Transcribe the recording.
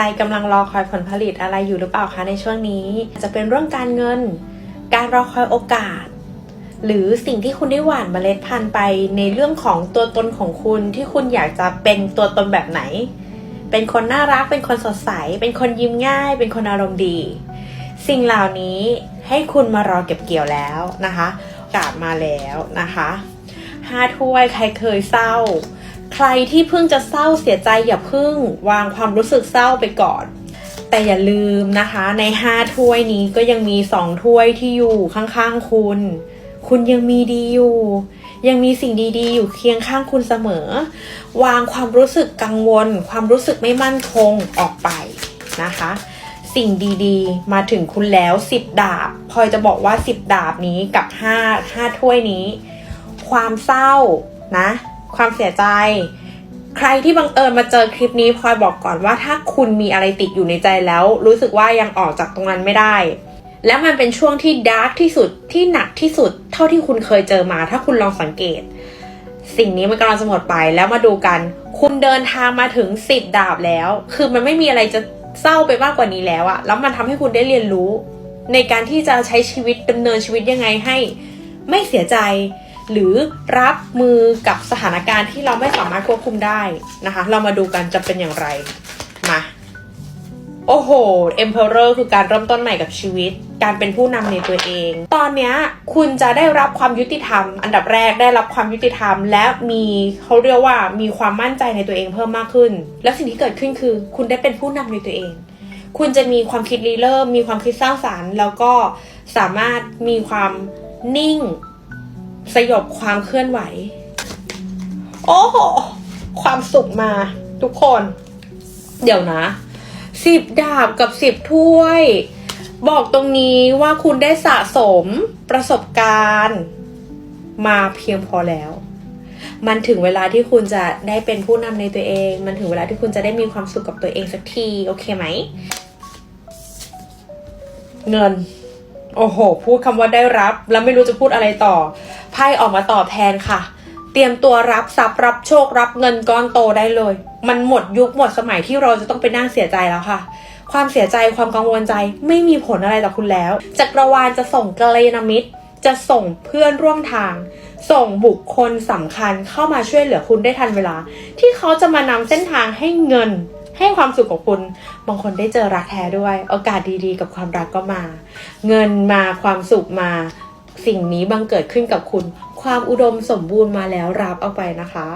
รกำลังรอคอยผลผลิตอะไรอยู่หรือเปล่าคะในช่วงนี้ จะเป็นเรื่องการเงิน การรอคอยโอกาส หรือสิ่งที่คุณได้หว่านเมล็ดพันธุ์ไปในเรื่องของตัวตนของคุณที่คุณอยากจะเป็นตัวตนแบบไหน เป็นคนน่ารัก เป็นคนสดใส เป็นคนยิ้มง่าย เป็นคนอารมณ์ดี สิ่งเหล่านี้ให้คุณมารอเก็บเกี่ยวแล้วนะคะกาบมาแล้วนะคะห้าถ้วยใครเคยเศร้า ใครที่เพิ่งจะเศร้าเสียใจอย่าเพิ่งวางความรู้สึกเศร้าไปก่อน แต่อย่าลืมนะคะในห้าถ้วยนี้ก็ยังมีสองถ้วยที่อยู่ข้างๆคุณ คุณยังมีดีอยู่ ยังมีสิ่งดีๆ อยู่เคียงข้างคุณเสมอ วางความรู้สึกกังวล ความรู้สึกไม่มั่นคงออกไปนะคะสิ่งดีๆ มาถึงคุณแล้ว 10 ดาบพลอยจะบอกว่า 10 ดาบนี้กับ 5 5 ถ้วยนี้ ความเศร้านะ ความเสียใจ ใครที่บังเอิญมาเจอคลิปนี้พลอยบอกก่อนว่าถ้าคุณมีอะไรติดอยู่ในใจแล้ว รู้สึกว่ายังออกจากตรงนั้นไม่ได้ และมันเป็นช่วงที่ดาร์กที่สุดที่หนักที่สุด เท่าที่คุณเคยเจอมา ถ้าคุณลองสังเกต สิ่งนี้มันกำลังจะหมดไปแล้วมาดูกัน คุณเดินทางมาถึงสิบดาบแล้ว คือมันไม่มีอะไรจะเศร้าไปมากกว่านี้แล้วอะแล้วมันทำให้คุณได้เรียนรู้ ในการที่จะใช้ชีวิตดำเนินชีวิตยังไงให้ ไม่เสียใจ หรือรับมือกับสถานการณ์ที่เราไม่สามารถควบคุมได้นะคะ เรามาดูกันจะเป็นอย่างไร มา โอ้โห Emperor คือการเริ่มต้นใหม่กับชีวิต การเป็นผู้นำในตัวเอง ตอนนี้คุณจะได้รับความยุติธรรม อันดับแรกได้รับความยุติธรรม และมีเขาเรียกว่ามีความมั่นใจในตัวเองเพิ่มมากขึ้น แล้วสิ่งที่เกิดขึ้นคือ คุณได้เป็นผู้นำในตัวเองคุณจะมีความคิดรีเริ่ม มีความคิดสร้างสารรค์ แล้วก็สามารถมีความนิ่ง สยบความเคลื่อนไหว โอ้โห ความสุขมาทุกคน เดี๋ยวนะสิบดาบกับสิบถ้วย บอกตรงนี้ว่าคุณได้สะสมประสบการณ์ มาเพียงพอแล้ว มันถึงเวลาที่คุณจะได้เป็นผู้นำในตัวเอง มันถึงเวลาที่คุณจะได้มีความสุขกับตัวเองสักที โอเคไหม เงิน โอ้โห พูดคำว่าได้รับ แล้วไม่รู้จะพูดอะไรต่อ ไพ่ออกมาตอบแทนค่ะ เตรียมตัวรับทรัพย์รับโชครับเงินก้อนโตได้เลย มันหมดยุคหมดสมัยที่เราจะต้องไปนั่งเสียใจแล้วค่ะ ความเสียใจความกังวลใจไม่มีผลอะไรต่อคุณแล้วจักรวาลจะส่งกลยามิตร จะส่งเพื่อนร่วมทาง ส่งบุคคลสำคัญเข้ามาช่วยเหลือคุณได้ทันเวลา ที่เขาจะมานำเส้นทางให้เงิน ให้ความสุขกับคุณบางคนได้เจอรักแท้ด้วย โอกาสดีๆ กับความรักก็มา เงินมาความสุขมาสิ่งนี้บังเกิดขึ้นกับคุณ ความอุดมสมบูรณ์มาแล้วรับเอาไปนะคะ